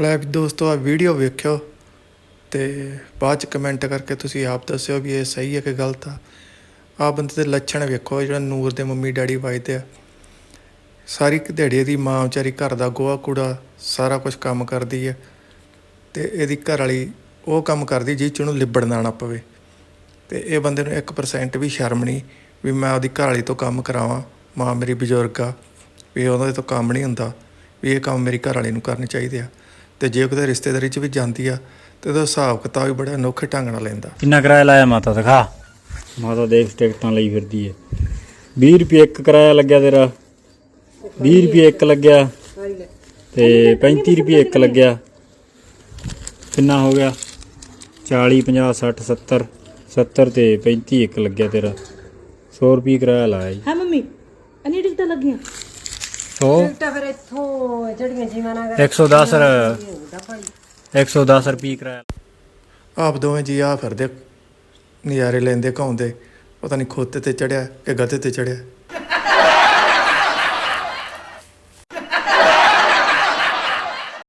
ਲੈ ਵੀ ਦੋਸਤੋ ਆ ਵੀਡੀਓ ਵੇਖਿਓ ਤੇ ਬਾਅਦ ਚ ਕਮੈਂਟ ਕਰਕੇ ਤੁਸੀਂ ਆਪ ਦੱਸਿਓ ਵੀ ਇਹ ਸਹੀ ਹੈ ਕਿ ਗਲਤ ਆ। ਆ ਬੰਦੇ ਦੇ ਲੱਛਣ ਵੇਖੋ ਜਿਹੜਾ ਨੂਰ ਦੇ ਮੰਮੀ ਡੈਡੀ ਵਜਦੇ ਆ। ਸਾਰੀ ਦਿਹਾੜੀ ਦੀ ਮਾਂ ਵਿਚਾਰੀ ਘਰ ਦਾ ਗੋਹਾ ਕੂੜਾ ਸਾਰਾ ਕੁਝ ਕੰਮ ਕਰਦੀ ਹੈ ਤੇ ਇਹਦੀ ਘਰ ਵਾਲੀ ਉਹ ਕੰਮ ਕਰਦੀ ਜਿਹ ਚ ਉਹਨੂੰ ਲਿਬੜਨਾ ਨਾ ਪਵੇ। ਤੇ ਇਹ ਬੰਦੇ ਨੂੰ 1% ਵੀ ਸ਼ਰਮ ਨਹੀਂ ਵੀ ਮੈਂ ਉਹਦੀ ਘਰ ਵਾਲੀ ਤੋਂ ਕੰਮ ਕਰਾਵਾਂ, ਮਾਂ ਮੇਰੀ ਬਜ਼ੁਰਗ ਆ, ਵੀ ਉਹਦੇ ਤੋਂ ਕੰਮ ਨਹੀਂ ਹੁੰਦਾ, ਵੀ ਇਹ ਕੰਮ ਮੇਰੀ ਘਰ ਵਾਲੀ ਨੂੰ ਕਰਨੇ ਚਾਹੀਦੇ ਆ। ਤੇ ਜੇ ਕਿਤੇ ਰਿਸ਼ਤੇਦਾਰੀ 'ਚ ਵੀ ਜਾਂਦੀ ਆ ਤੇ ਉਹਦਾ ਹਿਸਾਬ ਕਿਤਾਬ ਵੀ ਬੜਾ ਅਨੋਖੇ ਢੰਗ ਨਾਲ ਲੈਂਦਾ। ਕਿੰਨਾ ਕਿਰਾਇਆ ਲਾਇਆ ਮਾਤਾ ਦਿਖਾ ਮਾਤਾ ਦੇਖ ਟਿਕਟਾਂ ਲਈ ਫਿਰਦੀ ਹੈ 20 ਰੁਪਏ ਇੱਕ ਕਿਰਾਇਆ ਲੱਗਿਆ ਤੇਰਾ। 20 ਰੁਪਏ ਇੱਕ ਲੱਗਿਆ ਤੇ 35 ਰੁਪਏ ਇੱਕ ਲੱਗਿਆ। ਕਿੰਨਾ ਹੋ ਗਿਆ? 40 50 60 70 70 ਤੇ 35 ਇੱਕ ਲੱਗਿਆ ਤੇਰਾ। 100 ਰੁਪਏ ਕਿਰਾਇਆ ਲਾਇਆ ਜੀ। ਹੈ ਮੰਮੀ ਅਨੀ ਟਿਕਟਾਂ ਲੱਗੀਆਂ। 100 ਟਿਕਟਾਂ ਫਿਰ ਇੱਥੋਂ ਜਿਹੜੀਆਂ ਜੀਵਾਂ ਨਾਲ 110 110 ਰੁਪਏ ਕਿਰਾਇਆ। ਆਪ ਦੋਵੇਂ ਜੀ ਆ ਫਿਰਦੇ ਨਜ਼ਾਰੇ ਲੈਂਦੇ ਘਾਉਂਦੇ ਪਤਾ ਨਹੀਂ ਖੋਤੇ ਤੇ ਚੜਿਆ ਕਿ ਗੱਤੇ ਤੇ ਚੜਿਆ।